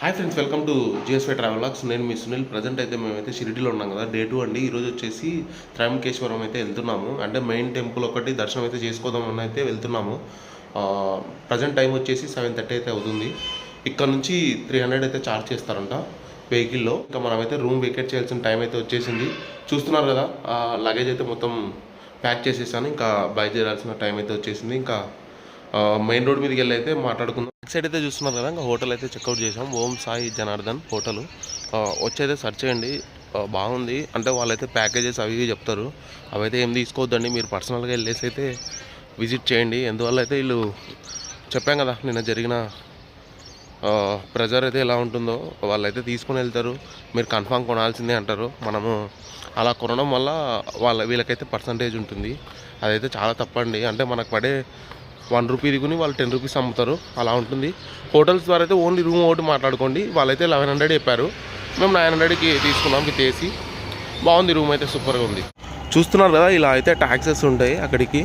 Hi friends welcome to GSY travelogues నేను మీ Sunil. Present అయితే మేమైతే షిరిడిలో ఉన్నాం కదా. డే టూ అండి. ఈరోజు వచ్చేసి త్రయంకేశ్వరం అయితే వెళ్తున్నాము. అంటే మెయిన్ టెంపుల్ ఒకటి దర్శనం అయితే చేసుకోదామని అయితే వెళ్తున్నాము. ప్రజెంట్ టైం వచ్చేసి సెవెన్ థర్టీ అయితే అవుతుంది. ఇక్కడ నుంచి త్రీ హండ్రెడ్ అయితే ఛార్జ్ చేస్తారంట వెహికల్లో ఇంకా మనమైతే రూమ్ వెకేట్ చేయాల్సిన టైం అయితే వచ్చేసింది. చూస్తున్నారు కదా లగేజ్ అయితే మొత్తం ప్యాక్ చేసేసాను. ఇంకా బయలుదేరాల్సిన టైం అయితే వచ్చేసింది. ఇంకా మెయిన్ రోడ్ మీదకి వెళ్ళి అయితే మాట్లాడుకుందాం. బ్యాక్ సైడ్ అయితే చూస్తున్నారు కదా ఇంకా హోటల్ అయితే చెక్అవుట్ చేసాం ఓం సాయి జనార్దన్ హోటల్. వచ్చి అయితే సెర్చ్ చేయండి. బాగుంది. అంటే వాళ్ళైతే ప్యాకేజెస్ అవి ఇవి చెప్తారు. అవైతే ఏం తీసుకోవద్దండి. మీరు పర్సనల్గా వెళ్ళేసి అయితే విజిట్ చేయండి. ఎందువల్ల అయితే వీళ్ళు చెప్పాం కదా నిన్న జరిగిన ప్రెజర్ అయితే ఎలా ఉంటుందో వాళ్ళైతే తీసుకొని వెళ్తారు. మీరు కన్ఫామ్ కొనాల్సిందే అంటారు. మనము అలా కొనడం వల్ల వాళ్ళ వీళ్ళకైతే పర్సంటేజ్ ఉంటుంది. అదైతే చాలా తప్పండి. అంటే మనకు పడే వన్ రూపీ దిగుని వాళ్ళు టెన్ రూపీస్ అమ్ముతారు. అలా ఉంటుంది. హోటల్స్ ద్వారా అయితే ఓన్లీ రూమ్ ఒకటి మాట్లాడుకోండి. వాళ్ళైతే లెవెన్ హండ్రెడ్ చెప్పారు. మేము నైన్ హండ్రెడ్కి తీసుకున్నాం విత్ ఏసీ బాగుంది రూమ్ అయితే సూపర్గా ఉంది. చూస్తున్నారు కదా ఇలా అయితే ట్యాక్సెస్ ఉంటాయి అక్కడికి.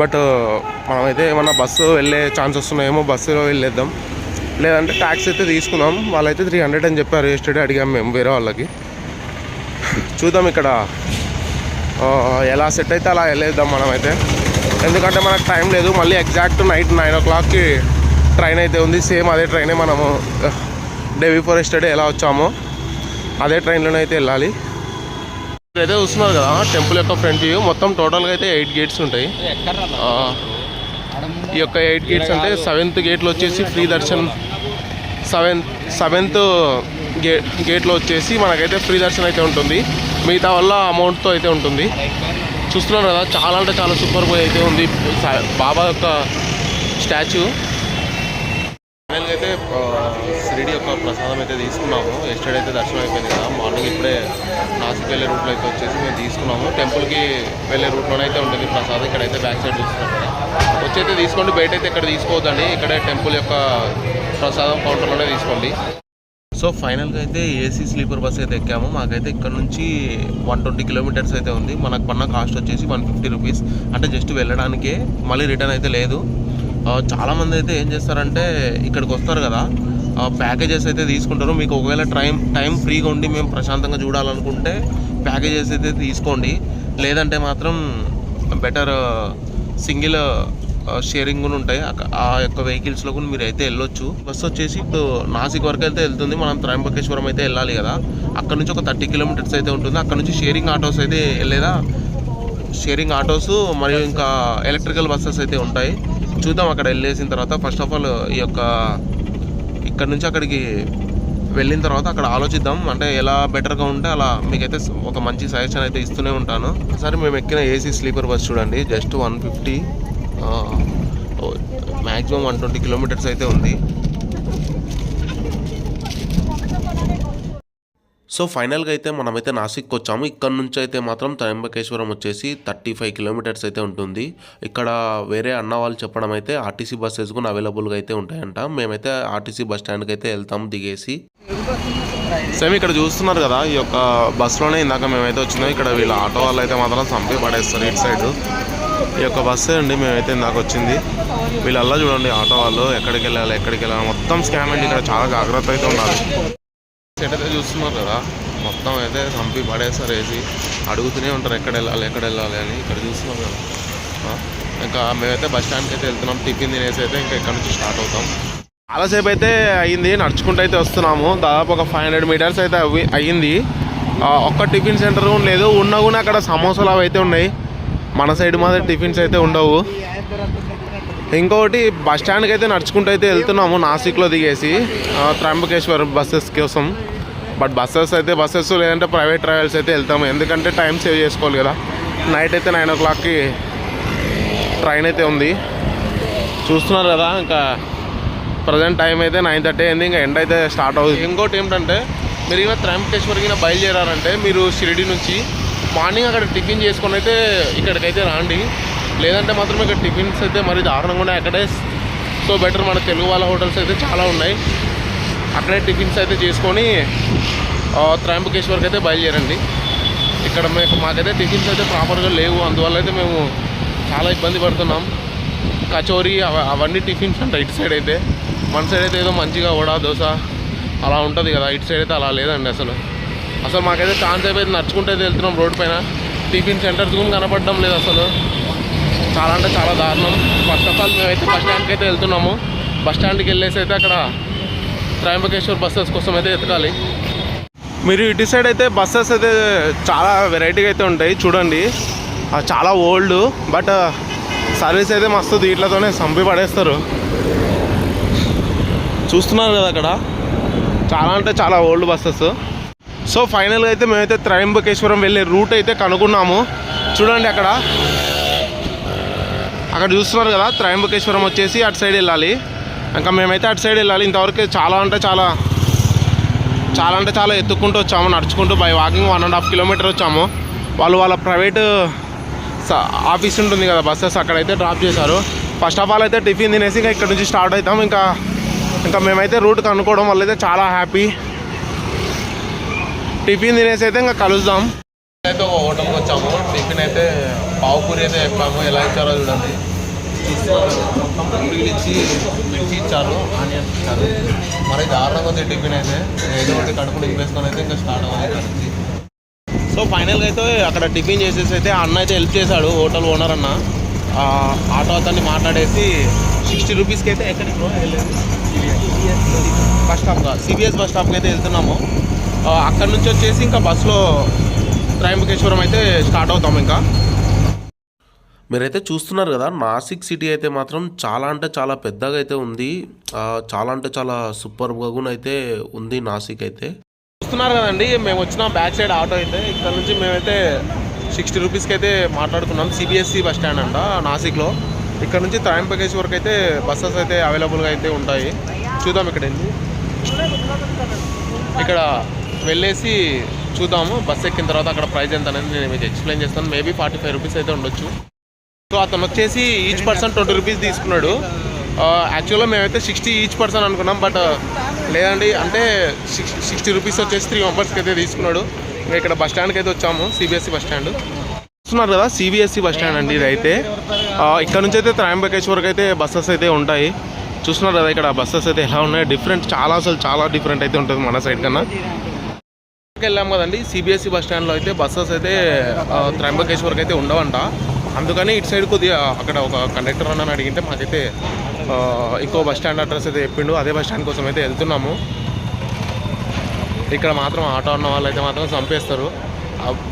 బట్ మనమైతే ఏమన్నా బస్సు వెళ్ళే ఛాన్సెస్ ఉన్నాయేమో బస్సులో వెళ్ళేద్దాం. లేదంటే ట్యాక్స్ అయితే తీసుకున్నాం. వాళ్ళైతే త్రీ హండ్రెడ్ అని చెప్పారు. ఎస్టర్డే అడిగాం మేము వేరే వాళ్ళకి. చూద్దాం ఇక్కడ. ఎలా సెట్ అయితే అలా వెళ్ళేద్దాం మనమైతే. ఎందుకంటే మనకు టైం లేదు. మళ్ళీ ఎగ్జాక్ట్ నైట్ నైన్ ఓ క్లాక్కి ట్రైన్ అయితే ఉంది. సేమ్ అదే ట్రైనే మనము డే బిఫోర్ ఎస్టర్డే ఎలా వచ్చామో అదే ట్రైన్లోనే అయితే వెళ్ళాలి. అయితే చూస్తున్నారు కదా టెంపుల్ యొక్క ఫ్రంట్ వ్యూ మొత్తం టోటల్గా అయితే ఎయిట్ గేట్స్ ఉంటాయి. ఈ యొక్క ఎయిట్ గేట్స్ అంటే సెవెంత్ గేట్లో వచ్చేసి ఫ్రీ దర్శన్. సెవెంత్ సెవెంత్ గే గేట్లో వచ్చేసి మనకైతే ఫ్రీ దర్శనం అయితే ఉంటుంది. మిగతా వల్ల అమౌంట్తో అయితే ఉంటుంది. చూస్తున్నారు కదా చాలా అంటే చాలా సూపర్ బాయ్ అయితే ఉంది. బాబా యొక్క స్టాచ్యూ. ఫైనల్గా అయితే షిరిడి యొక్క ప్రసాదం అయితే తీసుకున్నాము. ఎస్టర్డే అయితే దర్శనం అయిపోయింది కదా. మార్నింగ్ ఇప్పుడే నాసిక్ వెళ్ళే రూట్లో అయితే వచ్చేసి మేము తీసుకున్నాము. టెంపుల్కి వెళ్ళే రూట్లోనే అయితే ఉంటుంది ప్రసాదం. ఇక్కడైతే బ్యాక్ సైడ్ చూస్తున్నాం కదా. వచ్చి అయితే తీసుకోండి. బయట అయితే ఇక్కడ తీసుకోవద్దండి. ఇక్కడే టెంపుల్ యొక్క ప్రసాదం కౌంటర్లోనే తీసుకోండి. సో ఫైనల్గా అయితే ఏసీ స్లీపర్ బస్ అయితే ఎక్కాము. మాకైతే ఇక్కడ నుంచి వన్ ట్వంటీ కిలోమీటర్స్ అయితే ఉంది. మనకు పన్న కాస్ట్ వచ్చేసి వన్ ఫిఫ్టీ రూపీస్. అంటే జస్ట్ వెళ్ళడానికే మళ్ళీ రిటర్న్ అయితే లేదు. చాలామంది అయితే ఏం చేస్తారంటే ఇక్కడికి వస్తారు కదా. ప్యాకేజెస్ అయితే తీసుకుంటారు. మీకు ఒకవేళ టైం టైం ఫ్రీగా ఉండి మేము ప్రశాంతంగా చూడాలనుకుంటే ప్యాకేజెస్ అయితే తీసుకోండి. లేదంటే మాత్రం బెటర్ సింగిల్ షేరింగ్ కూడా ఉంటాయి. ఆ యొక్క వెహికల్స్లో కూడా మీరు అయితే వెళ్ళొచ్చు. బస్ వచ్చేసి ఇప్పుడు నాసిక్ వరకు అయితే వెళ్తుంది. మనం త్రయంబకేశ్వరం అయితే వెళ్ళాలి కదా. అక్కడ నుంచి ఒక థర్టీ కిలోమీటర్స్ అయితే ఉంటుంది. అక్కడ నుంచి షేరింగ్ ఆటోస్ అయితే వెళ్ళేదా? షేరింగ్ ఆటోస్ మరియు ఇంకా ఎలక్ట్రికల్ బస్సెస్ అయితే ఉంటాయి. చూద్దాం అక్కడ వెళ్ళేసిన తర్వాత. ఫస్ట్ ఆఫ్ ఆల్ ఈ యొక్క ఇక్కడ నుంచి అక్కడికి వెళ్ళిన తర్వాత అక్కడ ఆలోచిద్దాం. అంటే ఎలా బెటర్గా ఉంటే అలా మీకైతే ఒక మంచి సజెషన్ అయితే ఇస్తూనే ఉంటాను. ఒకసారి మేము ఎక్కిన ఏసీ స్లీపర్ బస్ చూడండి. Just one fifty maximum one twenty kilometres అయితే ఉంది. సో ఫైనల్గా అయితే మనమైతే నాసిక్ వచ్చాము. ఇక్కడ నుంచి అయితే మాత్రం త్రయంబకేశ్వరం వచ్చేసి థర్టీ ఫైవ్ కిలోమీటర్స్ అయితే ఉంటుంది. ఇక్కడ వేరే అన్న వాళ్ళు చెప్పడం అయితే ఆర్టీసీ బస్సెస్ కూడా అవైలబుల్గా అయితే ఉంటాయంట. మేమైతే ఆర్టీసీ బస్ స్టాండ్కి అయితే వెళ్తాం దిగేసి. సేమ్ ఇక్కడ చూస్తున్నారు కదా ఈ యొక్క బస్సులోనే ఇందాక మేమైతే వచ్చినాం. ఇక్కడ వీళ్ళ ఆటో వాళ్ళు అయితే మాత్రం చంపి పడేస్తారు ఇటు సైడ్. ఈ యొక్క బస్సే అండి మేమైతే ఇందాక వచ్చింది. వీళ్ళల్లా చూడండి ఆటో వాళ్ళు ఎక్కడికి వెళ్ళాలి ఎక్కడికి వెళ్ళాలి. మొత్తం స్కామ్ అండి ఇక్కడ చాలా జాగ్రత్త అయితే ఉండాలి. సెట్ అయితే చూస్తున్నారు కదా మొత్తం అయితే చంపి పడేస్తారు వేసి అడుగుతూనే ఉంటారు ఎక్కడ వెళ్ళాలి ఎక్కడ వెళ్ళాలి అని ఇక్కడ చూస్తున్నాం కదా. ఇంకా మేమైతే బస్ స్టాండ్కి అయితే వెళ్తున్నాం టిఫిన్ తినేసి అయితే ఇంకా ఇక్కడ నుంచి స్టార్ట్ అవుతాం. చాలాసేపు అయితే అయ్యింది నడుచుకుంటూ అయితే వస్తున్నాము. దాదాపు ఒక ఫైవ్ హండ్రెడ్ మీటర్స్ అయితే అవి అయ్యింది ఒక్క టిఫిన్ సెంటర్ కూడా లేదు ఉన్నా కూడా అక్కడ సమోసాలు అవి అయితే ఉన్నాయి. మన సైడ్ మాత్రం టిఫిన్స్ అయితే ఉండవు. ఇంకొకటి బస్ స్టాండ్కి అయితే నడుచుకుంటూ అయితే వెళ్తున్నాము నాసిక్లో దిగేసి. ఆ, బస్సెస్ కోసం. బట్ బస్సెస్ అయితే బస్సెస్ లేదంటే ప్రైవేట్ ట్రావెల్స్ అయితే వెళ్తాము. ఎందుకంటే టైం సేవ్ చేసుకోవాలి కదా. నైట్ అయితే నైన్ ఓ క్లాక్కి ట్రైన్ అయితే ఉంది. చూస్తున్నారు కదా ఇంకా ప్రజెంట్ టైం అయితే నైన్ థర్టీ అయింది ఇంకా ఎండ్ అయితే స్టార్ట్ అవుతుంది. ఇంకోటి ఏమిటంటే మీరు ఇలా త్రయంబకేశ్వర్కి బయలుదేరారంటే మీరు షిరిడి నుంచి మార్నింగ్ అక్కడ టిఫిన్ చేసుకొని అయితే ఇక్కడికైతే రాండి. లేదంటే మాత్రం ఇక్కడ టిఫిన్స్ అయితే మరి దారుణంగా ఉన్నాయి. అక్కడే సో బెటర్ మన తెలుగు వాళ్ళ హోటల్స్ అయితే చాలా ఉన్నాయి. అక్కడే టిఫిన్స్ అయితే చేసుకొని త్రయంబకేశ్వర్కి అయితే బయలుదేరండి. ఇక్కడ మీకు మాకైతే టిఫిన్స్ అయితే ప్రాపర్గా లేవు. అందువల్ల అయితే మేము చాలా ఇబ్బంది పడుతున్నాం. కచోరీ అవ- అవన్నీ టిఫిన్స్ అంట ఇటు సైడ్ అయితే. మన సైడ్ అయితే ఏదో మంచిగా వడ దోశ అలా ఉంటుంది కదా. ఇటు సైడ్ అయితే అలా లేదండి అసలు. అసలు మాకైతే ఛాన్స్ అయిపోయింది నడుచుకుంటే అయితే వెళ్తున్నాం రోడ్ పైన. టిఫిన్ సెంటర్స్ కూడా కనపడడం లేదు అసలు. చాలా అంటే చాలా దారుణం. ఫస్ట్ ఆఫ్ ఆల్ మేమైతే బస్ స్టాండ్కి అయితే వెళ్తున్నాము. బస్ స్టాండ్కి వెళ్ళేసి అయితే అక్కడ త్రయంబకేశ్వర్ బస్సెస్ కోసం అయితే ఎతకాలి. మీరు ఇటు సైడ్ అయితే బస్సెస్ అయితే చాలా వెరైటీగా అయితే ఉంటాయి. చూడండి. చాలా ఓల్డ్ బట్ సర్వీస్ అయితే మస్తు దీంట్లతోనే సంపి పడేస్తారు. చూస్తున్నారు కదా అక్కడ? చాలా అంటే చాలా ఓల్డ్ బస్సెస్. సో ఫైనల్గా అయితే మేమైతే త్రయంబకేశ్వరం వెళ్ళే రూట్ అయితే కనుక్కున్నాము. చూడండి అక్కడ. అక్కడ చూస్తున్నారు కదా త్రయంబకేశ్వరం వచ్చేసి అటు సైడ్ వెళ్ళాలి. ఇంకా మేమైతే అటు సైడ్ వెళ్ళాలి. ఇంతవరకు చాలా అంటే చాలా చాలా అంటే చాలా ఎత్తుక్కుంటూ వచ్చాము నడుచుకుంటూ by walking one and half kilometre వచ్చాము. వాళ్ళు వాళ్ళ ప్రైవేట్ ఆఫీస్ ఉంటుంది కదా బస్సెస్ అక్కడైతే డ్రాప్ చేశారు. ఫస్ట్ ఆఫ్ ఆల్ అయితే టిఫిన్ తినేసి ఇంకా ఇక్కడ నుంచి స్టార్ట్ అవుతాం. ఇంకా ఇంకా మేమైతే రూట్ కనుక్కోవడం వల్ల అయితే చాలా హ్యాపీ టిఫిన్ తినేసి అయితే ఇంకా కలుద్దాం. అయితే ఒక హోటల్కి వచ్చాము. టిఫిన్ అయితే పావు పూరి అయితే చెప్పాము. ఎలా ఇచ్చారో చూడండి. మొత్తం పూరీలు ఇచ్చి మిర్చి ఇచ్చారు ఆనియన్స్ ఇచ్చారు. మరి దారుణంగా ఉంది టిఫిన్ అయితే. ఏదో ఒకటి కడుపు నింపేసుకొని అయితే ఇంకా స్టార్ట్ అవ్వాలి. కలిసి సో ఫైనల్గా అయితే అక్కడ టిఫిన్ చేసేసి అయితే అన్న అయితే హెల్ప్ చేశాడు హోటల్ ఓనర్ అన్న. ఆటో అతన్ని మాట్లాడేసి సిక్స్టీ రూపీస్కి అయితే ఎక్కడికి వెళ్ళేది బస్ స్టాప్గా సిబిఎస్ బస్ స్టాప్కి అయితే వెళ్తున్నాము. అక్కడ నుంచి వచ్చేసి ఇంకా బస్సులో త్రయంబకేశ్వరం అయితే స్టార్ట్ అవుతాం ఇంకా. మీరైతే చూస్తున్నారు కదా నాసిక్ సిటీ అయితే మాత్రం చాలా అంటే చాలా పెద్దగా అయితే ఉంది. చాలా అంటే చాలా సూపర్గా కూడా అయితే ఉంది నాసిక్ అయితే. చూస్తున్నారు కదండి మేము వచ్చిన బ్యాక్ సైడ్ ఆటో అయితే ఇక్కడ నుంచి మేమైతే సిక్స్టీ రూపీస్కి అయితే మాట్లాడుకున్నాం సిబిఎస్సి బస్ స్టాండ్ అంట నాసిక్లో. ఇక్కడ నుంచి త్రయంబకేశ్వర్కి అయితే బస్సెస్ అయితే అవైలబుల్గా అయితే ఉంటాయి. చూద్దాం ఇక్కడ ఇక్కడ వెళ్ళేసి చూద్దాము. బస్ ఎక్కిన తర్వాత అక్కడ ప్రైస్ ఎంత అనేది నేను మీకు ఎక్స్ప్లెయిన్ చేస్తాను. మేబీ ఫార్టీ ఫైవ్ రూపీస్ అయితే ఉండొచ్చు. సో అతను వచ్చేసి ఈచ్ పర్సన్ ట్వంటీ రూపీస్ తీసుకున్నాడు. Uh, యాక్చువల్గా మేమైతే సిక్స్టీ ఈచ్ పర్సన్ అనుకున్నాం. బట్ uh, లేదండి. అంటే సిక్స్ సిక్స్టీ రూపీస్ వచ్చేసి త్రీ మెంబర్స్కి అయితే తీసుకున్నాడు. మేము ఇక్కడ బస్ స్టాండ్కి అయితే వచ్చాము. సిబిఎస్సి బస్ స్టాండ్ చూస్తున్నారు కదా సిబిఎస్సి బస్ స్టాండ్ అండి ఇది అయితే uh, ఇక్కడ నుంచి అయితే త్రయంబకేశ్వర్కి అయితే బస్సెస్ అయితే ఉంటాయి. చూస్తున్నారు కదా ఇక్కడ బస్సెస్ అయితే ఎలా ఉన్నాయి? డిఫరెంట్ చాలా అసలు చాలా డిఫరెంట్ అయితే ఉంటుంది మన సైడ్ కన్నా. వెళ్ళాం కదండి. సిబిఎస్సి బస్ స్టాండ్లో అయితే బస్సెస్ అయితే ఆ, అయితే ఉండవంట. అందుకని ఇటు సైడ్ కొద్దిగా అక్కడ ఒక కండక్టర్ అన్న అడిగితే మాకైతే ఎక్కువ ఇంకో బస్ స్టాండ్ అడ్రస్ అయితే చెప్పిండు. అదే బస్ స్టాండ్ కోసం అయితే వెళ్తున్నాము. ఇక్కడ మాత్రం ఆటో అన్న వాళ్ళు అయితే మాత్రం చంపేస్తారు.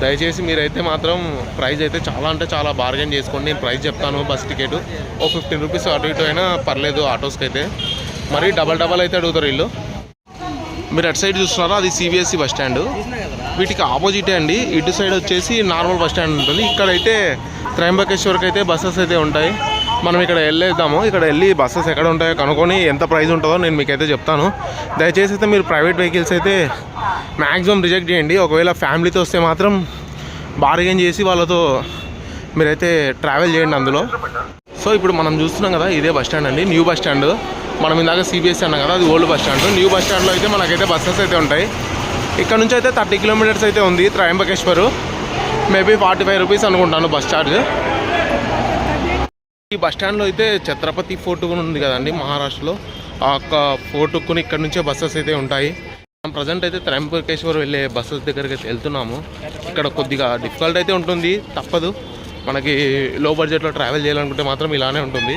దయచేసి మీరైతే మాత్రం ప్రైస్ అయితే చాలా అంటే చాలా బార్గెన్ చేసుకోండి. నేను ప్రైస్ చెప్తాను బస్ టికెట్. ఓ ఫిఫ్టీన్ రూపీస్ అటు ఇటు అయినా పర్లేదు ఆటోస్కి అయితే మరి డబల్ డబల్ అయితే అడుగుతారు వీళ్ళు. మీరు అటు సైడ్ చూస్తున్నారో? అది సిబిఎస్ఈ బస్ స్టాండ్. వీటికి ఆపోజిటే అండి. ఇటు సైడ్ వచ్చేసి నార్మల్ బస్ స్టాండ్ ఉంటుంది. ఇక్కడైతే త్రయంబకేశ్వర్కి అయితే బస్సెస్ అయితే ఉంటాయి. మనం ఇక్కడ వెళ్ళేద్దాము. ఇక్కడ వెళ్ళి బస్సెస్ ఎక్కడ ఉంటాయో కనుక్కొని ఎంత ప్రైస్ ఉంటుందో నేను మీకైతే చెప్తాను. దయచేసి అయితే మీరు ప్రైవేట్ వెహికల్స్ అయితే మ్యాక్సిమం రిజెక్ట్ చేయండి. ఒకవేళ ఫ్యామిలీతో వస్తే మాత్రం బార్గెన్ చేసి వాళ్ళతో మీరైతే ట్రావెల్ చేయండి అందులో. సో ఇప్పుడు మనం చూస్తున్నాం కదా ఇదే బస్ స్టాండ్ అండి. New bus stand. మనం ఇందాక సిబిఎస్సి అన్నాం కదా అది old bus stand new bus స్టాండ్లో అయితే మనకైతే బస్సెస్ అయితే ఉంటాయి. ఇక్కడ నుంచి అయితే థర్టీ కిలోమీటర్స్ అయితే ఉంది Trimbakeshwar. Maybe forty five rupees అనుకుంటాను బస్ ఛార్జ్ ఈ బస్ స్టాండ్లో అయితే ఛత్రపతి ఫోర్ట్ కూడా ఉంది కదండి మహారాష్ట్రలో. ఆ యొక్క ఫోర్టుకుని ఇక్కడ నుంచే బస్సెస్ అయితే ఉంటాయి. మనం ప్రజెంట్ అయితే త్రయంబకేశ్వర్ వెళ్ళే బస్సెస్ దగ్గరికి అయితే వెళ్తున్నాము. ఇక్కడ కొద్దిగా డిఫికల్ట్ అయితే ఉంటుంది తప్పదు. మనకి లో బడ్జెట్లో ట్రావెల్ చేయాలనుకుంటే మాత్రం ఇలానే ఉంటుంది.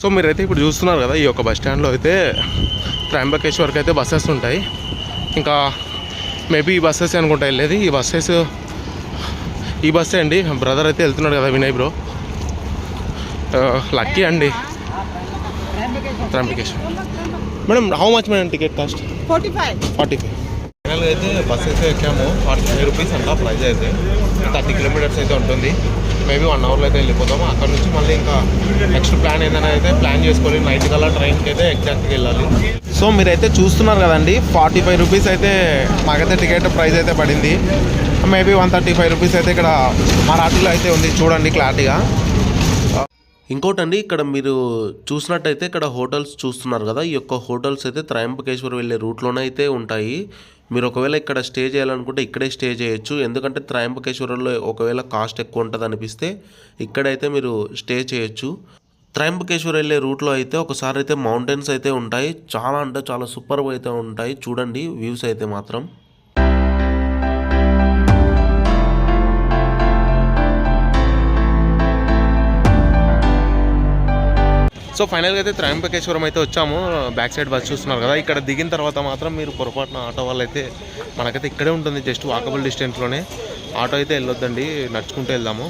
సో మీరైతే ఇప్పుడు చూస్తున్నారు కదా ఈ యొక్క బస్ స్టాండ్లో అయితే త్రయంబకేశ్వర్కి అయితే బస్సెస్ ఉంటాయి. ఇంకా మేబీ ఈ బస్సెస్ అనుకుంటా వెళ్ళేది. ఈ బస్సెస్ ఈ బస్సే అండి. బ్రదర్ అయితే వెళ్తున్నాడు కదా వినయ్ బ్రో. లక్కీ అండి. Trimbakeshwar. Madam how much madam ticket cost? 45. Forty five. అయితే బస్ అయితే ఎక్కాము. ఫార్టీ ఫైవ్ రూపీస్ అంట ప్రైజ్ అయితే థర్టీ కిలోమీటర్స్ అయితే ఉంటుంది. మేబీ వన్ అవర్లో అయితే వెళ్ళిపోతాము. అక్కడ నుంచి మళ్ళీ ఇంకా నెక్స్ట్ ప్లాన్ ఏదైనా అయితే ప్లాన్ చేసుకోవాలి నైట్ కల్లా ట్రైన్కి అయితే ఎగ్జాక్ట్గా వెళ్ళాలి. సో మీరైతే చూస్తున్నారు కదండి ఫార్టీ ఫైవ్ రూపీస్ అయితే మాకైతే టికెట్ ప్రైస్ అయితే పడింది. Maybe one thirty five rupees అయితే ఇక్కడ మరాఠీలో అయితే ఉంది. చూడండి క్లారిటీగా ఇంకోటండి ఇక్కడ మీరు చూసినట్టయితే ఇక్కడ హోటల్స్ చూస్తున్నారు కదా ఈ యొక్క హోటల్స్ అయితే త్రయంబకేశ్వర్ వెళ్ళే రూట్లోనే అయితే ఉంటాయి. మీరు ఒకవేళ ఇక్కడ స్టే చేయాలనుకుంటే ఇక్కడే స్టే చేయొచ్చు. ఎందుకంటే త్రయంబకేశ్వరంలో ఒకవేళ కాస్ట్ ఎక్కువ ఉంటుంది అనిపిస్తే ఇక్కడైతే మీరు స్టే చేయొచ్చు. త్రయంబకేశ్వర్ వెళ్ళే రూట్లో అయితే ఒకసారి అయితే మౌంటైన్స్ అయితే ఉంటాయి. చాలా అంటే చాలా సూపర్గా అయితే ఉంటాయి. చూడండి వ్యూస్ అయితే మాత్రం. సో ఫైనల్గా అయితే త్రయంబకేశ్వరం అయితే వచ్చాము. బ్యాక్ సైడ్ బస్ చూస్తున్నారు కదా. ఇక్కడ దిగిన తర్వాత మాత్రం మీరు పొరపాటున ఆటో వాళ్ళు అయితే మనకైతే ఇక్కడే ఉంటుంది. Just walkable డిస్టెన్స్లోనే. ఆటో అయితే వెళ్ళొద్దండి. నడుచుకుంటూ వెళ్దాము.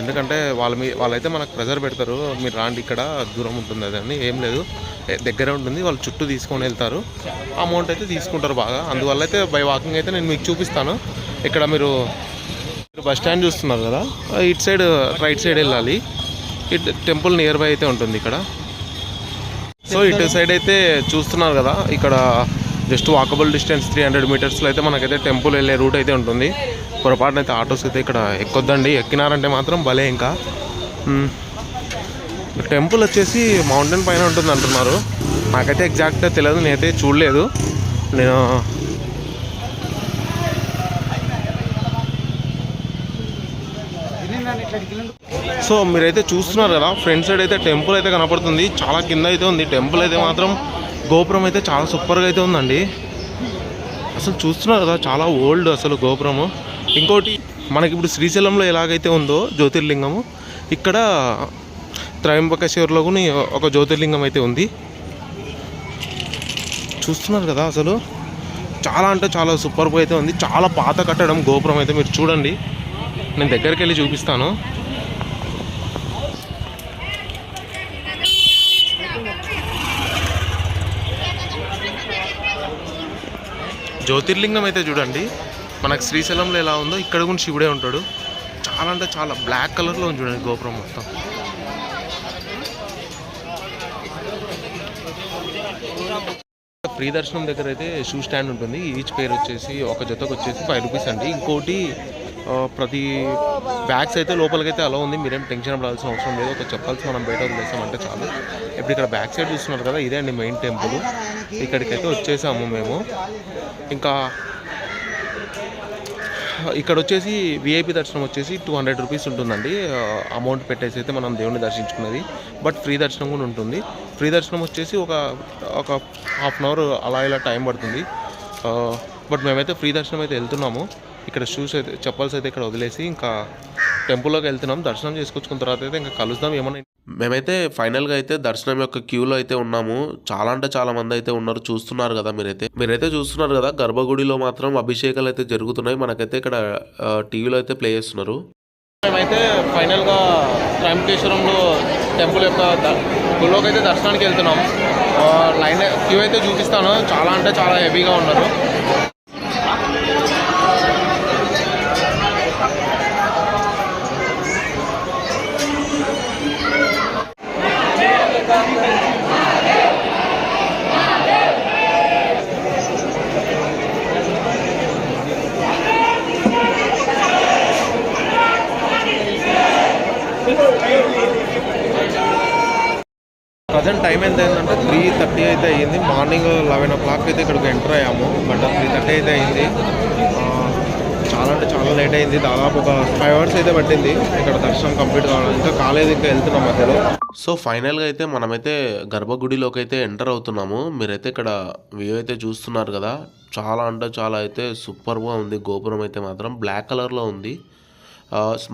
ఎందుకంటే వాళ్ళ మీ వాళ్ళైతే మనకు ప్రెజర్ పెడతారు. మీరు రాండి ఇక్కడ. దూరం ఉంటుంది అదని ఏం లేదు. దగ్గరే ఉంటుంది. వాళ్ళు చుట్టూ తీసుకొని వెళ్తారు. అమౌంట్ అయితే తీసుకుంటారు బాగా. అందువల్ల అయితే బై వాకింగ్ అయితే నేను మీకు చూపిస్తాను. ఇక్కడ మీరు మీరు బస్ స్టాండ్ చూస్తున్నారు కదా. ఇటు సైడ్ రైట్ సైడ్ వెళ్ళాలి. ఇటు టెంపుల్ నియర్ బై అయితే ఉంటుంది ఇక్కడ. సో ఇటు సైడ్ అయితే చూస్తున్నారు కదా ఇక్కడ just walkable distance three hundred మీటర్స్లో అయితే మనకైతే టెంపుల్ వెళ్ళే రూట్ అయితే ఉంటుంది. పొరపాటున అయితే ఆటోస్ అయితే ఇక్కడ ఎక్కొద్దండి. ఎక్కినారంటే మాత్రం భలే ఇంకా. టెంపుల్ వచ్చేసి మౌంటైన్ పైన ఉంటుంది అంటున్నారు నాకైతే ఎగ్జాక్ట్గా తెలియదు నేనైతే చూడలేదు. నేను సో మీరైతే చూస్తున్నారు కదా ఫ్రంట్ సైడ్ అయితే టెంపుల్ అయితే కనపడుతుంది. చాలా కింద అయితే ఉంది. టెంపుల్ అయితే మాత్రం గోపురం అయితే చాలా సూపర్గా అయితే ఉందండి. అసలు చూస్తున్నారు కదా చాలా ఓల్డ్ అసలు గోపురము. ఇంకోటి మనకి ఇప్పుడు శ్రీశైలంలో ఎలాగైతే ఉందో జ్యోతిర్లింగము ఇక్కడ త్రయంబకేశ్వర్లో కూడా ఒక జ్యోతిర్లింగం అయితే ఉంది. చూస్తున్నారు కదా అసలు. చాలా అంటే చాలా సూపర్గా అయితే ఉంది. చాలా పాత కట్టడం గోపురం అయితే మీరు చూడండి. నేను దగ్గరికి వెళ్ళి చూపిస్తాను. జ్యోతిర్లింగం అయితే చూడండి. మనకు శ్రీశైలంలో ఎలా ఉందో ఇక్కడ కూడా శివుడే ఉంటాడు. చాలా అంటే చాలా బ్లాక్ కలర్లో ఉంది చూడండి గోపురం మొత్తం. ఫ్రీ దర్శనం దగ్గర అయితే షూ స్టాండ్ ఉంటుంది. ఈచ్ పేరు వచ్చేసి ఒక జతకు వచ్చేసి ఫైవ్ రూపీస్ అండి. ఇంకోటి ప్రతి బ్యాగ్స్ అయితే లోపలికైతే అలా ఉంది. మీరేం టెన్షన్ పడాల్సిన అవసరం లేదు. ఒక చెప్పాల్సి మనం బయట వదిలేసామంటే చాలు. ఇప్పుడు ఇక్కడ బ్యాక్ సైడ్ చూస్తున్నారు కదా ఇదే అండి మెయిన్ టెంపుల్ ఇక్కడికైతే వచ్చేసాము మేము. ఇంకా ఇక్కడ వచ్చేసి విఐపి దర్శనం వచ్చేసి టూ హండ్రెడ్ రూపీస్ ఉంటుందండి. అమౌంట్ పెట్టేసి అయితే మనం దేవుని దర్శించుకున్నది. బట్ ఫ్రీ దర్శనం కూడా ఉంటుంది. ఫ్రీ దర్శనం వచ్చేసి ఒక ఒక హాఫ్ అన్ అవర్ అలా ఇలా టైం పడుతుంది. బట్ మేమైతే ఫ్రీ దర్శనం అయితే వెళ్తున్నాము. ఇక్కడ షూస్ అయితే చెప్పల్స్ అయితే ఇక్కడ వదిలేసి ఇంకా టెంపుల్లోకి వెళ్తున్నాం. దర్శనం చేసుకొచ్చుకున్న తర్వాత అయితే ఇంకా కలుద్దాం ఏమన్నా. మేమైతే ఫైనల్గా అయితే దర్శనం యొక్క క్యూలో అయితే ఉన్నాము. చాలా అంటే చాలా మంది అయితే ఉన్నారు. చూస్తున్నారు కదా మీరైతే. మీరైతే చూస్తున్నారు కదా గర్భగుడిలో మాత్రం అభిషేకాలు అయితే జరుగుతున్నాయి. మనకైతే ఇక్కడ టీవీలో అయితే ప్లే చేస్తున్నారు. మేమైతే ఫైనల్గా త్రయంబకేశ్వరంలో టెంపుల్ యొక్క గుడిలోకి అయితే దర్శనానికి వెళ్తున్నాం. ఆ, లైన్ క్యూ అయితే చూపిస్తాను. చాలా అంటే చాలా హెవీగా ఉన్నారు ప్రజెంట్ టైం ఎంత అయిందంటే త్రీ థర్టీ అయితే అయ్యింది మార్నింగ్ లెవెన్ ఓ క్లాక్ అయితే ఇక్కడికి ఎంటర్ అయ్యాము. బట్ త్రీ థర్టీ అయితే అయింది. చాలా అంటే చాలా లేట్ అయింది. దాదాపు ఒక ఫైవ్ అవర్స్ అయితే పట్టింది ఇక్కడ దర్శనం కంప్లీట్ కావడం ఇంకా కాలేదు ఇంకా వెళ్తున్నాం మధ్యలో. సో ఫైనల్గా అయితే మనమైతే గర్భగుడిలోకి అయితే ఎంటర్ అవుతున్నాము. మీరైతే ఇక్కడ వ్యూ అయితే చూస్తున్నారు కదా. చాలా అంటే చాలా అయితే సూపర్గా ఉంది. గోపురం అయితే మాత్రం బ్లాక్ కలర్లో ఉంది.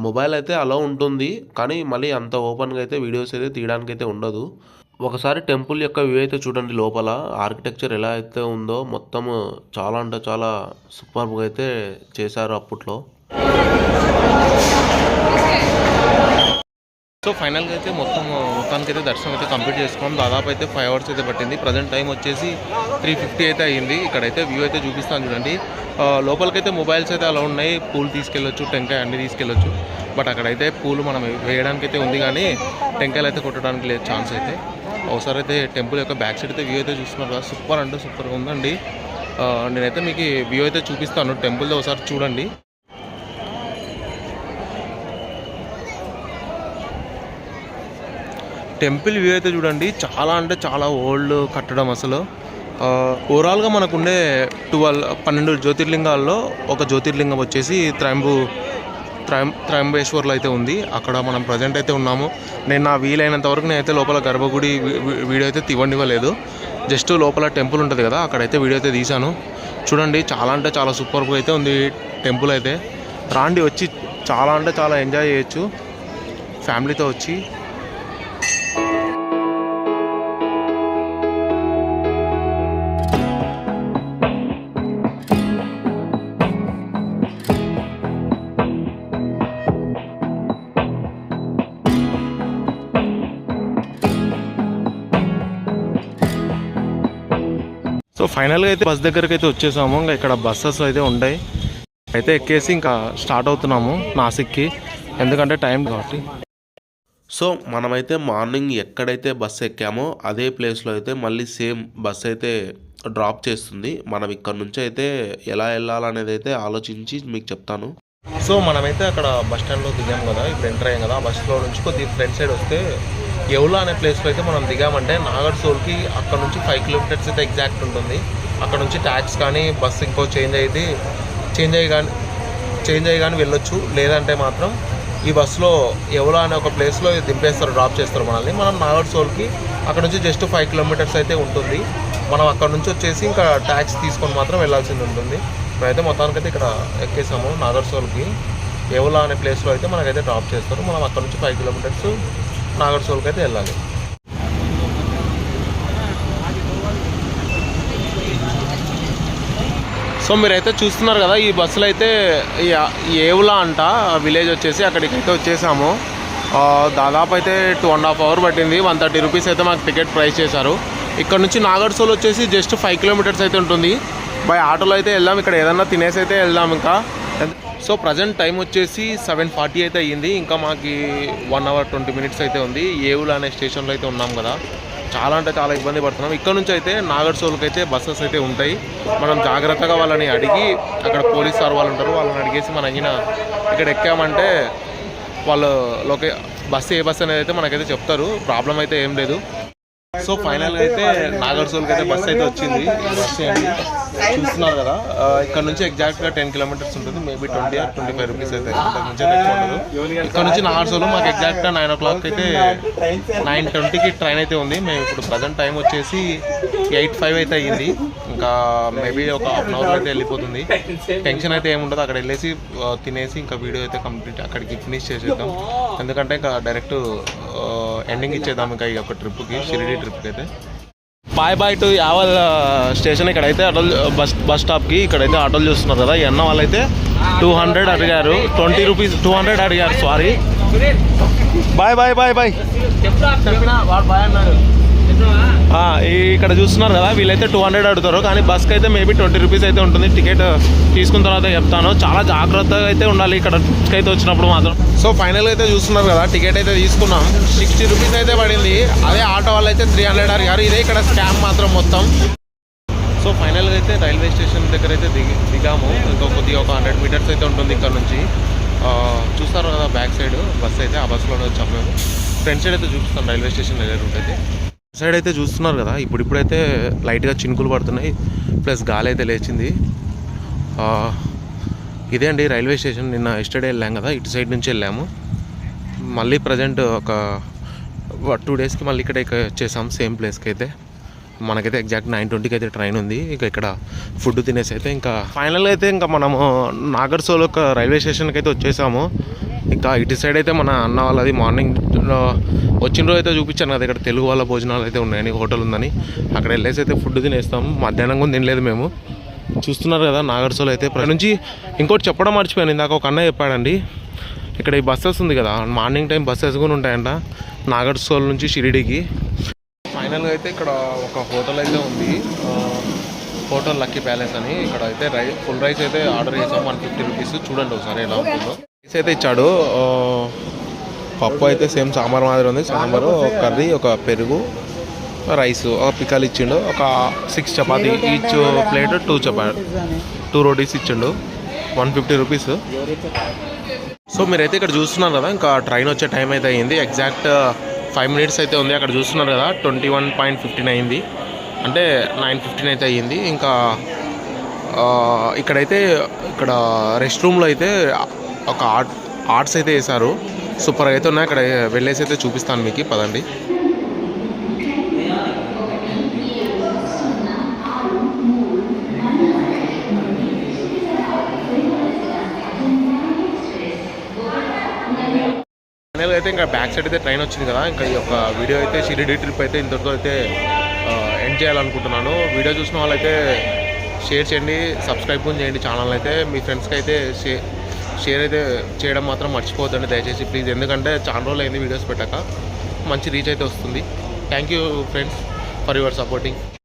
మొబైల్ అయితే అలా ఉంటుంది. కానీ మళ్ళీ అంత ఓపెన్గా అయితే వీడియోస్ అయితే తీయడానికి అయితే ఉండదు. ఒకసారి టెంపుల్ యొక్క వ్యూ అయితే చూడండి లోపల. ఆర్కిటెక్చర్ ఎలా అయితే ఉందో మొత్తం చాలా అంటే చాలా సూపర్గా అయితే చేశారు అప్పట్లో. సో ఫైనల్గా అయితే మొత్తం మొత్తానికి అయితే దర్శనం అయితే కంప్లీట్ చేసుకున్నాం. దాదాపు అయితే ఫైవ్ అవర్స్ అయితే పట్టింది. ప్రజెంట్ టైం వచ్చేసి త్రీ ఫిఫ్టీ అయితే అయ్యింది. ఇక్కడైతే వ్యూ అయితే చూపిస్తాను చూడండి. లోపలికైతే మొబైల్స్ అయితే అలా ఉన్నాయి. పూలు తీసుకెళ్ళొచ్చు టెంకాయ అన్ని తీసుకెళ్ళొచ్చు. బట్ అక్కడైతే పూలు మనం వేయడానికి అయితే ఉంది కానీ టెంకాయలు అయితే కొట్టడానికి లేదు ఛాన్స్ అయితే. ఒకసారి అయితే టెంపుల్ యొక్క బ్యాక్ సైడ్ అయితే వ్యూ అయితే చూస్తున్నారు కదా. సూపర్ అంటే సూపర్గా ఉందండి. నేనైతే మీకు వ్యూ అయితే చూపిస్తాను. టెంపుల్తో ఒకసారి చూడండి. టెంపుల్ వ్యూ అయితే చూడండి. చాలా అంటే చాలా ఓల్డ్ కట్టడం అసలు. ఓవరాల్గా మనకుండే ట్వెల్వ్ పన్నెండు జ్యోతిర్లింగాల్లో ఒక జ్యోతిర్లింగం వచ్చేసి త్రంబు త్రయం త్రయంబేశ్వర్లో అయితే ఉంది. అక్కడ మనం ప్రజెంట్ అయితే ఉన్నాము. నేను నా వీలైనంత వరకు నేనైతే లోపల గర్భగుడి వీడియో అయితే తీవనివ్వలేదు జస్ట్ లోపల టెంపుల్ ఉంటుంది కదా అక్కడైతే వీడియో అయితే తీశాను. చూడండి చాలా అంటే చాలా సూపర్గా అయితే ఉంది టెంపుల్ అయితే. రాండి వచ్చి చాలా అంటే చాలా ఎంజాయ్ చేయొచ్చు. ఫ్యామిలీతో వచ్చి సో ఫైనల్గా అయితే బస్ దగ్గరికి అయితే వచ్చేసాము. ఇంకా ఇక్కడ బస్సెస్ అయితే ఉంటాయి అయితే ఎక్కేసి ఇంకా స్టార్ట్ అవుతున్నాము నాసిక్కి. ఎందుకంటే టైం కాబట్టి. సో మనమైతే మార్నింగ్ ఎక్కడైతే బస్ ఎక్కామో అదే ప్లేస్లో అయితే మళ్ళీ సేమ్ బస్ అయితే డ్రాప్ చేస్తుంది. మనం ఇక్కడ నుంచి అయితే ఎలా వెళ్ళాలనేది అయితే ఆలోచించి మీకు చెప్తాను. సో మనమైతే అక్కడ బస్ స్టాండ్లో దిగాం కదా. ఇప్పుడు ఎంటర్ అయ్యాం కదా. ఆ బస్సులో నుంచి కొద్దిగా ఫ్రంట్ సైడ్ వస్తే ఎవలా అనే ప్లేస్లో అయితే మనం దిగామంటే నాగర్సోల్కి అక్కడ నుంచి ఫైవ్ కిలోమీటర్స్ అయితే ఎగ్జాక్ట్ ఉంటుంది. అక్కడ నుంచి ట్యాక్స్ కానీ బస్సు ఇంకో చేంజ్ అయితే చేంజ్ అయ్యి కానీ చేంజ్ అయ్యి కానీ వెళ్ళొచ్చు. లేదంటే మాత్రం ఈ బస్సులో ఎవలా అనే ఒక ప్లేస్లో దింపేస్తారు డ్రాప్ చేస్తారు మనల్ని. మనం నాగర్సోల్కి అక్కడ నుంచి జస్ట్ ఫైవ్ కిలోమీటర్స్ అయితే ఉంటుంది. మనం అక్కడ నుంచి వచ్చేసి ఇంకా ట్యాక్స్ తీసుకొని మాత్రం వెళ్ళాల్సింది ఉంటుంది. మేమైతే మొత్తానికైతే ఇక్కడ ఎక్కేసాము నాగర్సోల్కి ఎవలా అనే ప్లేస్లో అయితే మనకైతే డ్రాప్ చేస్తారు. మనం అక్కడ నుంచి ఫైవ్ కిలోమీటర్స్ నాగర్సోల్కి అయితే వెళ్ళాలి. సో మీరైతే చూస్తున్నారు కదా ఈ బస్సులో అయితే ఏవులా అంట విలేజ్ వచ్చేసి అక్కడికి అయితే వచ్చేసాము. దాదాపు అయితే టూ అండ్ హాఫ్ అవర్ పట్టింది. వన్ థర్టీ రూపీస్ అయితే మాకు టికెట్ ప్రైస్ చేశారు. ఇక్కడ నుంచి నాగర్సోల్ వచ్చేసి జస్ట్ ఫైవ్ కిలోమీటర్స్ అయితే ఉంటుంది. బై ఆటోలో అయితే వెళ్దాం ఇక్కడ ఏదన్నా తినేసి అయితే వెళ్దాం ఇంకా. సో ప్రజెంట్ టైం వచ్చేసి సెవెన్ ఫార్టీ అయితే అయ్యింది. ఇంకా మాకు వన్ అవర్ ట్వంటీ మినిట్స్ అయితే ఉంది. ఏవులు అనే స్టేషన్లో అయితే ఉన్నాం కదా. చాలా అంటే చాలా ఇబ్బంది పడుతున్నాం. ఇక్కడ నుంచి అయితే నాగర్సోల్కి అయితే బస్సెస్ అయితే ఉంటాయి. మనం జాగ్రత్తగా వాళ్ళని అడిగి అక్కడ పోలీస్ సార్ వాళ్ళు ఉంటారు. వాళ్ళని అడిగేసి మనం అయిన ఇక్కడ ఎక్కామంటే వాళ్ళు లోకే బస్సు ఏ బస్సు అనేది అయితే మనకైతే చెప్తారు. ప్రాబ్లం అయితే ఏం లేదు. సో ఫైనల్గా అయితే నాగర్సోల్కి అయితే బస్సు అయితే వచ్చింది. బస్సు అండి చూస్తున్నారు కదా. ఇక్కడ నుంచి ఎగ్జాక్ట్గా టెన్ కిలోమీటర్స్ ఉంటుంది. Maybe twenty or twenty five rupees అయితే అంతకు ఉండదు. ఇక్కడ నుంచి నాగర్సోల్ మాకు ఎగ్జాక్ట్గా నైన్ ఓ క్లాక్ అయితే నైన్ ట్వంటీకి ట్రైన్ అయితే ఉంది. మేము ఇప్పుడు ప్రజెంట్ టైం వచ్చేసి ఎయిట్ ఫైవ్ అయితే అయ్యింది ఇంకా మేబీ ఒక హాఫ్ అన్ అవర్లో అయితే వెళ్ళిపోతుంది. టెన్షన్ అయితే ఏముండదు అక్కడ వెళ్ళేసి తినేసి ఇంకా వీడియో అయితే కంప్లీట్ అక్కడికి ఫినిష్ చేసేద్దాం. ఎందుకంటే ఇంకా డైరెక్ట్ ఎండింగ్ ఇచ్చేద్దాం ఇంకా ఈ యొక్క ట్రిప్కి షిరిడి ట్రిప్కి అయితే. Bye bye to Yawal station ఇక్కడైతే ఆటోలు బస్ బస్ స్టాప్కి ఇక్కడైతే ఆటోలు చూస్తున్నారు కదా. ఈ అన్న వాళ్ళైతే టూ హండ్రెడ్ అడిగారు. ట్వంటీ రూపీస్ టూ హండ్రెడ్ అడిగారు sorry bye bye bye bye వాడు బాయ్ అన్నాడు. ఇక్కడ చూస్తున్నారు కదా వీళ్ళైతే టూ హండ్రెడ్ అడుగుతారు కానీ బస్కి అయితే మేబీ ట్వంటీ రూపీస్ అయితే ఉంటుంది. టికెట్ తీసుకున్న తర్వాత చెప్తాను. చాలా జాగ్రత్తగా అయితే ఉండాలి ఇక్కడ అయితే వచ్చినప్పుడు మాత్రం. సో ఫైనల్గా అయితే చూస్తున్నారు కదా టికెట్ అయితే తీసుకున్నాం. సిక్స్టీ రూపీస్ అయితే పడింది. అదే ఆటో వాళ్ళు అయితే త్రీ హండ్రెడ్ అడిగారు ఇదే ఇక్కడ స్కామ్ మాత్రం మొత్తం. సో ఫైనల్గా అయితే రైల్వే స్టేషన్ దగ్గర అయితే దిగి దిగాము. ఇంకో కొద్దిగా ఒక హండ్రెడ్ మీటర్స్ అయితే ఉంటుంది ఇక్కడ నుంచి. చూస్తారు కదా బ్యాక్ సైడ్ బస్ అయితే ఆ బస్సులోనే వచ్చాము మేము. ఫ్రంట్ సైడ్ అయితే చూపిస్తాం రైల్వే స్టేషన్ దగ్గర రూట్ అయితే. సైడ్ అయితే చూస్తున్నారు కదా ఇప్పుడు ఇప్పుడైతే లైట్గా చినుకులు పడుతున్నాయి ప్లస్ గాలి అయితే లేచింది ఇదే అండి రైల్వే స్టేషన్ నిన్న ఎస్టర్డే వెళ్ళాం కదా ఇటు సైడ్ నుంచి వెళ్ళాము. మళ్ళీ ప్రజెంట్ ఒక టూ డేస్కి మళ్ళీ ఇక్కడ వచ్చేసాం సేమ్ ప్లేస్కి అయితే మనకైతే ఎగ్జాక్ట్ నైన్ ట్వంటీకి అయితే ట్రైన్ ఉంది. ఇక ఇక్కడ ఫుడ్ తినేసి అయితే ఇంకా ఫైనల్ అయితే ఇంకా మనము నాగర్సోల్ ఒక రైల్వే స్టేషన్కి అయితే వచ్చేసాము. ఇంకా ఇటు సైడ్ అయితే మన అన్న వాళ్ళది మార్నింగ్ వచ్చిన రోజు అయితే చూపించాను కదా ఇక్కడ తెలుగు వాళ్ళ భోజనాలు అయితే ఉన్నాయని హోటల్ ఉందని. అక్కడ వెళ్ళేసి అయితే ఫుడ్ తినేస్తాము. మధ్యాహ్నం కూడా తినలేదు మేము. చూస్తున్నారు కదా నాగర్సోల్ అయితే. ఇక్కడ నుంచి ఇంకోటి చెప్పడం మర్చిపోయాను. ఇందాక ఒక అన్న చెప్పాడండి. ఇక్కడ ఈ బస్సెస్ ఉంది కదా మార్నింగ్ టైం బస్సెస్ కూడా ఉంటాయంట నాగర్సోల్ నుంచి షిరిడికి. ఫైనల్గా అయితే ఇక్కడ ఒక హోటల్ అయితే ఉంది. హోటల్ లక్కీ ప్యాలెస్ అని. ఇక్కడ అయితే రై ఫుల్ రైస్ అయితే ఆర్డర్ చేసాం. One fifty rupees. చూడండి ఒకసారి ఎలా ఉంటుందో. రైస్ అయితే ఇచ్చాడు. పప్పు అయితే సేమ్ సాంబార్ మాదిరి ఉంది. సాంబారు కర్రీ ఒక పెరుగు రైస్ ఒక పికల్ ఇచ్చిండు. ఒక six chapati each plate two chapati two rotis ఇచ్చిండు. One fifty rupees. సో మీరైతే ఇక్కడ చూస్తున్నారు కదా ఇంకా ట్రైన్ వచ్చే టైం అయితే అయ్యింది ఎగ్జాక్ట్ ఫైవ్ మినిట్స్ అయితే ఉంది. అక్కడ చూస్తున్నారు కదా ట్వంటీ వన్ పాయింట్ ఫిఫ్టీన్ అయింది. అంటే నైన్ ఫిఫ్టీన్ అయితే అయ్యింది. ఇంకా ఇక్కడైతే ఇక్కడ రెస్ట్ రూమ్లో అయితే ఒక ఆర్ట్ ఆర్ట్స్ అయితే వేశారు. సూపర్గా అయితే ఉన్నాయి. అక్కడ వెళ్ళేసి అయితే చూపిస్తాను మీకు. పదండి ఫైనల్ అయితే ఇంకా బ్యాక్ సైడ్ అయితే ట్రైన్ వచ్చింది కదా. ఇంకా ఈ యొక్క వీడియో అయితే షిరిడి ట్రిప్ అయితే ఇంతటితో అయితే ఎండ్ చేయాలనుకుంటున్నాను. వీడియో చూసిన వాళ్ళైతే షేర్ చేయండి సబ్స్క్రైబ్ కూడా చేయండి ఛానల్ అయితే. మీ ఫ్రెండ్స్కి అయితే షేర్ షేర్ అయితే చేయడం మాత్రం మర్చిపోద్దండి దయచేసి ప్లీజ్ ఎందుకంటే చాలా రోజులు అయింది వీడియోస్ పెట్టాక. మంచి రీచ్ అయితే వస్తుంది. Thank you friends for your supporting